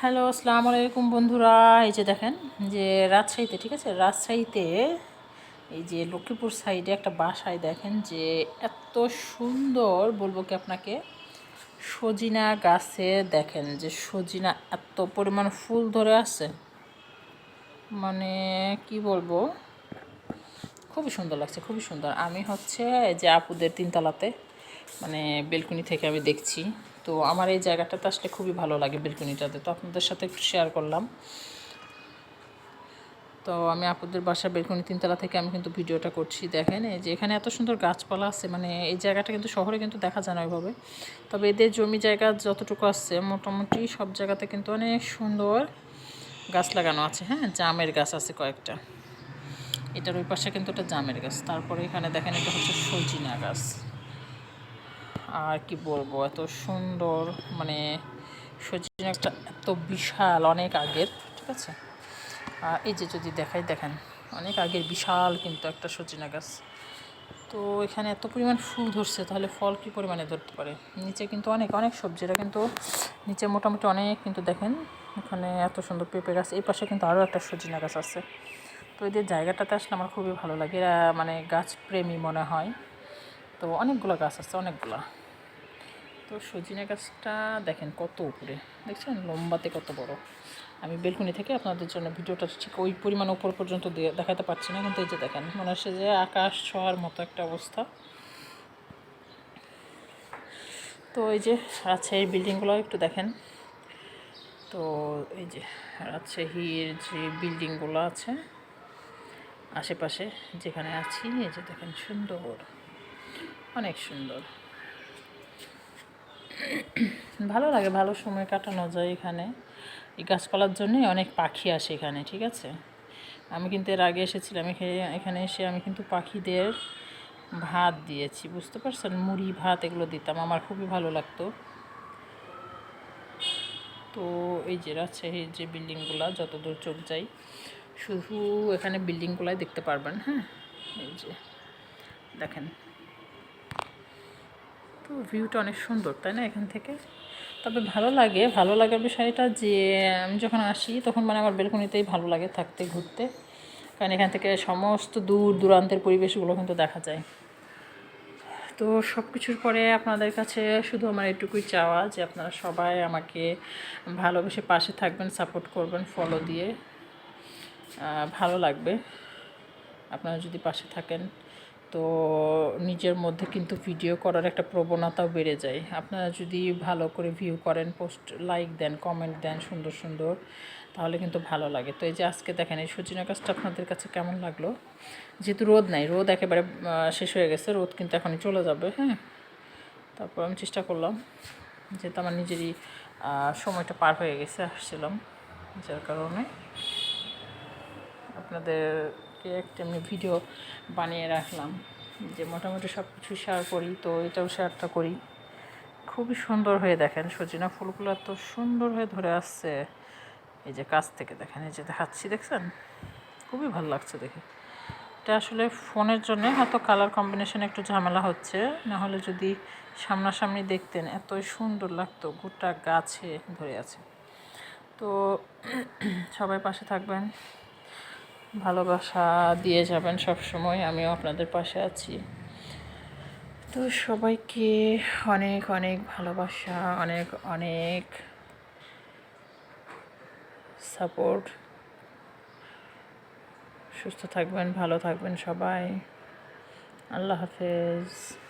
Hello, আসসালামু আলাইকুম বন্ধুরা। এই যে দেখেন, যে রাজশাহীতে, ঠিক আছে? রাজশাহীতে এই যে লক্ষ্মীপুর সাইডে একটা বাসায় দেখেন যে এত সুন্দর, বলব কি আপনাকে, সজিনা গাছে দেখেন যে সজিনা এত পরিমাণ ফুল ধরে আছে। মানে কি বলব? খুবই সুন্দর লাগছে, খুবই সুন্দর। আমি হচ্ছে যে আপুদের তিনতলাতে মানে বেলকুনি থেকে আমি দেখছি। তো আমার এই জায়গাটাতে আসলে খুবই ভালো লাগে বেলকুনিটাতে। তো আপনাদের সাথে একটু শেয়ার করলাম। তো আমি আপুদের বাসার বেলকুনি তিনতলা থেকে আমি কিন্তু ভিডিওটা করছি, দেখেন। এই যে এখানে এত সুন্দর গাছপালা আছে মানে এই জায়গাটা কিন্তু শহরে কিন্তু দেখা যায় না ওইভাবে। তবে এদের জমি জায়গা যতটুকু আছে, মোটামুটি সব জায়গাতে কিন্তু অনেক সুন্দর গাছ লাগানো আছে। হ্যাঁ জামের গাছ আছে কয়েকটা। এটার ওই পাশে কিন্তু একটা জামের গাছ। তারপরে এখানে দেখেন এটা হচ্ছে সজিনা গাছ। আর কি বলব, এত সুন্দর মানে সজিনা একটা এত বিশাল, অনেক আগের, ঠিক আছে? আর এই যে যদি দেখাই, দেখেন, অনেক আগের বিশাল কিন্তু একটা সজিনা গাছ। তো এখানে এত পরিমাণ ফুল ধরছে, তাহলে ফল কী পরিমাণে ধরতে পারে? নিচে কিন্তু অনেক অনেক সবজিরা কিন্তু নিচে মোটামুটি অনেক কিন্তু দেখেন, এখানে এত সুন্দর পেঁপে গাছ, এই পাশে কিন্তু আরও একটা সজিনা গাছ আছে। তো এদের জায়গাটাতে আসলে আমার খুবই ভালো লাগে, এরা মানে গাছ প্রেমী মনে হয়। তো অনেকগুলো গাছ আছে, অনেকগুলো। তো সজিনা গাছটা দেখেন কত উপরে। দেখছেন? লম্বাতে কত বড়। আমি বেলকুনি থেকে আপনাদের জন্য ভিডিওটা ঠিক ওই পরিমাণ উপর পর্যন্ত দেখাতে পারছি না, কিন্তু এই যে দেখেন, মনে হচ্ছে যে আকাশ ছোঁয়ার মতো একটা অবস্থা। তো এই যে রাজশাহীর বিল্ডিংগুলো একটু দেখেন। তো এই যে রাজশাহীর যে বিল্ডিংগুলো আছে, আশেপাশে যেখানে আছি, এই যে দেখেন সুন্দর, অনেক সুন্দর। ভালো লাগে, ভালো সময় কাটানো যায় এখানে। এই গাছপালার জন্যই অনেক পাখি আসে এখানে, ঠিক আছে? আমি কিন্তু এর আগে এসেছিলাম, এখানে এসে আমি কিন্তু পাখিদের ভাত দিয়েছি, বুঝতে পারছেন? মুড়ি, ভাত এগুলো দিতাম, আমার খুবই ভালো লাগতো। তো এই যে রাজশাহীর যে বিল্ডিংগুলো যত দূর চোখ যাই শুধু এখানে বিল্ডিংগুলাই দেখতে পারবেন হ্যাঁ? এই যে, দেখেন। তো ভিউটা অনেক সুন্দর, তাই না এখান থেকে? তবে ভালো লাগে, ভালো লাগার বিষয়টা যে, আমি যখন আসি তখন মানে আমার বেলকনিতেই ভালো লাগে থাকতে, ঘুরতে। কারণ এখান থেকে সমস্ত দূর দূরান্তের পরিবেশগুলো কিন্তু দেখা যায়। তো সব কিছুর পরে আপনাদের কাছে শুধু আমার এটুকুই চাওয়া যে আপনারা সবাই আমাকে ভালোবেসে পাশে থাকবেন সাপোর্ট করবেন ফলো দিয়ে। ভালো লাগবে। আপনারা যদি পাশে থাকেন তো নিজের মধ্যে কিন্তু ভিডিও করার একটা প্রবণতাও বেড়ে যায়। আপনারা যদি ভালো করে ভিউ করেন পোস্ট লাইক দেন কমেন্ট দেন সুন্দর সুন্দর, তাহলে কিন্তু ভালো লাগে। তো এই যে আজকে দেখেন, এই সজিনা গাছটা আপনাদের কাছে কেমন লাগল? যেহেতু রোদ নাই, রোদ একেবারে শেষ হয়ে গেছে, রোদ কিন্তু এখনই চলে যাবে হ্যাঁ? তারপর আমি চেষ্টা করলাম, যেহেতু আমার নিজেরই সময়টা পার হয়ে গেছে, আসছিলাম, যার কারণে আপনাদেরকে একটা আমি ভিডিও বানিয়ে রাখলাম যে মোটামুটি সব কিছু শেয়ার করি, তো এটাও শেয়ারটা করি। খুবই সুন্দর হয়ে দেখেন সজিনা ফুলগুলো এত সুন্দর হয়ে ধরে আসছে। এই যে কাছ থেকে দেখেন, এই যে দেখাচ্ছি, দেখছেন? খুবই ভালো লাগছে দেখে। এটা আসলে ফোনের জন্য হয়তো কালার কম্বিনেশন একটু ঝামেলা হচ্ছে না হলে যদি সামনাসামনি দেখতেন এতই সুন্দর লাগতো, গোটা গাছে ধরে আছে। তো সবাই পাশে থাকবেন। ভালোবাসা দিয়ে যাবেন সব সময় আমিও আপনাদের পাশে আছি। তো সবাইকে অনেক অনেক ভালোবাসা, অনেক অনেক সাপোর্ট। সুস্থ থাকবেন, ভালো থাকবেন সবাই। আল্লাহ হাফেজ।